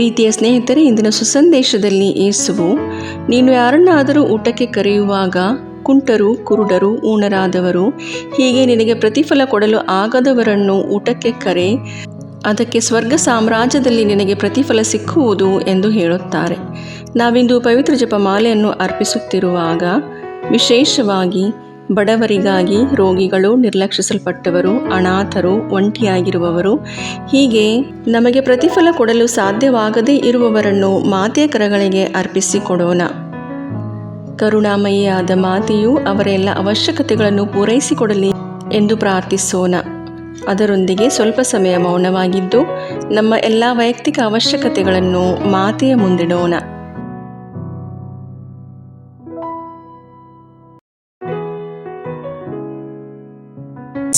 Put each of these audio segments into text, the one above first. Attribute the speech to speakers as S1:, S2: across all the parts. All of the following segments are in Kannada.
S1: ಪ್ರೀತಿಯ ಸ್ನೇಹಿತರೆ, ಇಂದಿನ ಸುಸಂದೇಶದಲ್ಲಿ ಏಸುವು, ನೀನು ಯಾರನ್ನಾದರೂ ಊಟಕ್ಕೆ ಕರೆಯುವಾಗ ಕುಂಟರು, ಕುರುಡರು ಊಣರಾದವರು ಹೀಗೆ ನಿನಗೆ ಪ್ರತಿಫಲ ಕೊಡಲು ಆಗದವರನ್ನು ಊಟಕ್ಕೆ ಕರೆ, ಅದಕ್ಕೆ ಸ್ವರ್ಗ ಸಾಮ್ರಾಜ್ಯದಲ್ಲಿ ನಿನಗೆ ಪ್ರತಿಫಲ ಸಿಕ್ಕುವುದು ಎಂದು ಹೇಳುತ್ತಾರೆ. ನಾವಿಂದು ಪವಿತ್ರ ಜಪಮಾಲೆಯನ್ನು ಅರ್ಪಿಸುತ್ತಿರುವಾಗ, ವಿಶೇಷವಾಗಿ ಬಡವರಿಗಾಗಿ ರೋಗಿಗಳು ನಿರ್ಲಕ್ಷಿಸಲ್ಪಟ್ಟವರು, ಅನಾಥರು, ಒಂಟಿಯಾಗಿರುವವರು, ಹೀಗೆ ನಮಗೆ ಪ್ರತಿಫಲ ಕೊಡಲು ಸಾಧ್ಯವಾಗದೇ ಇರುವವರನ್ನು ಮಾತೆಯ ಕರಗಳಿಗೆ ಅರ್ಪಿಸಿಕೊಡೋಣ ಕರುಣಾಮಯಿಯಾದ ಮಾತೆಯು ಅವರ ಎಲ್ಲ ಅವಶ್ಯಕತೆಗಳನ್ನು ಪೂರೈಸಿಕೊಡಲಿ ಎಂದು ಪ್ರಾರ್ಥಿಸೋಣ. ಅದರೊಂದಿಗೆ ಸ್ವಲ್ಪ ಸಮಯ ಮೌನವಾಗಿದ್ದು, ನಮ್ಮ ಎಲ್ಲ ವೈಯಕ್ತಿಕ ಅವಶ್ಯಕತೆಗಳನ್ನು ಮಾತೆಯ ಮುಂದಿಡೋಣ.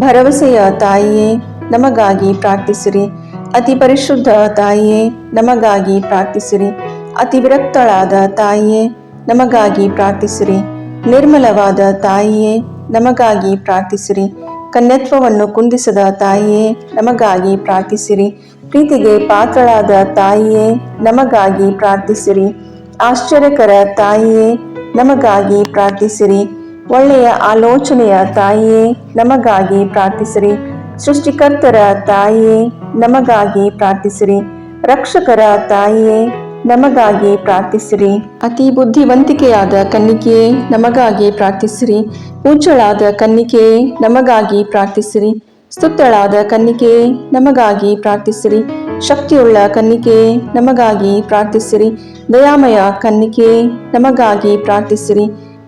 S1: ಭರವಸೆಯ ತಾಯಿಯೇ, ನಮಗಾಗಿ ಪ್ರಾರ್ಥಿಸಿರಿ. ಅತಿ ಪರಿಶುದ್ಧ ತಾಯಿಯೇ, ನಮಗಾಗಿ ಪ್ರಾರ್ಥಿಸಿರಿ. ಅತಿ ವಿರಕ್ತಳಾದ ತಾಯಿಯೇ, ನಮಗಾಗಿ ಪ್ರಾರ್ಥಿಸಿರಿ. ನಿರ್ಮಲವಾದ ತಾಯಿಯೇ, ನಮಗಾಗಿ ಪ್ರಾರ್ಥಿಸಿರಿ. ಕನ್ಯತ್ವವನ್ನು ಕುಂದಿಸದ ತಾಯಿಯೇ, ನಮಗಾಗಿ ಪ್ರಾರ್ಥಿಸಿರಿ. ಪ್ರೀತಿಗೆ ಪಾತ್ರಳಾದ ತಾಯಿಯೇ, ನಮಗಾಗಿ ಪ್ರಾರ್ಥಿಸಿರಿ. ಆಶ್ಚರ್ಯಕರ ತಾಯಿಯೇ, ನಮಗಾಗಿ ಪ್ರಾರ್ಥಿಸಿರಿ. ಒಳ್ಳೆಯ ಆಲೋಚನೆಯ ತಾಯಿಯೇ, ನಮಗಾಗಿ ಪ್ರಾರ್ಥಿಸಿರಿ. ಸೃಷ್ಟಿಕರ್ತರ ತಾಯಿಯೇ, ನಮಗಾಗಿ ಪ್ರಾರ್ಥಿಸಿರಿ. ರಕ್ಷಕರ ತಾಯಿಯೇ, ನಮಗಾಗಿ ಪ್ರಾರ್ಥಿಸಿರಿ. ಅತಿ ಬುದ್ಧಿವಂತಿಕೆಯಾದ ಕನ್ನಿಕೆಯೇ, ನಮಗಾಗಿ ಪ್ರಾರ್ಥಿಸಿರಿ. ಉಚ್ಚಳಾದ ಕನ್ನಿಕೆಯೇ, ನಮಗಾಗಿ ಪ್ರಾರ್ಥಿಸಿರಿ. ಸ್ತುತ್ತಳಾದ ಕನ್ನಿಕೆಯೇ, ನಮಗಾಗಿ ಪ್ರಾರ್ಥಿಸಿರಿ. ಶಕ್ತಿಯುಳ್ಳ ಕನ್ನಿಕೆಯೇ, ನಮಗಾಗಿ ಪ್ರಾರ್ಥಿಸಿರಿ. ದಯಾಮಯ ಕನ್ನಿಕೆಯೇ, ನಮಗಾಗಿ ಪ್ರಾರ್ಥಿಸಿರಿ.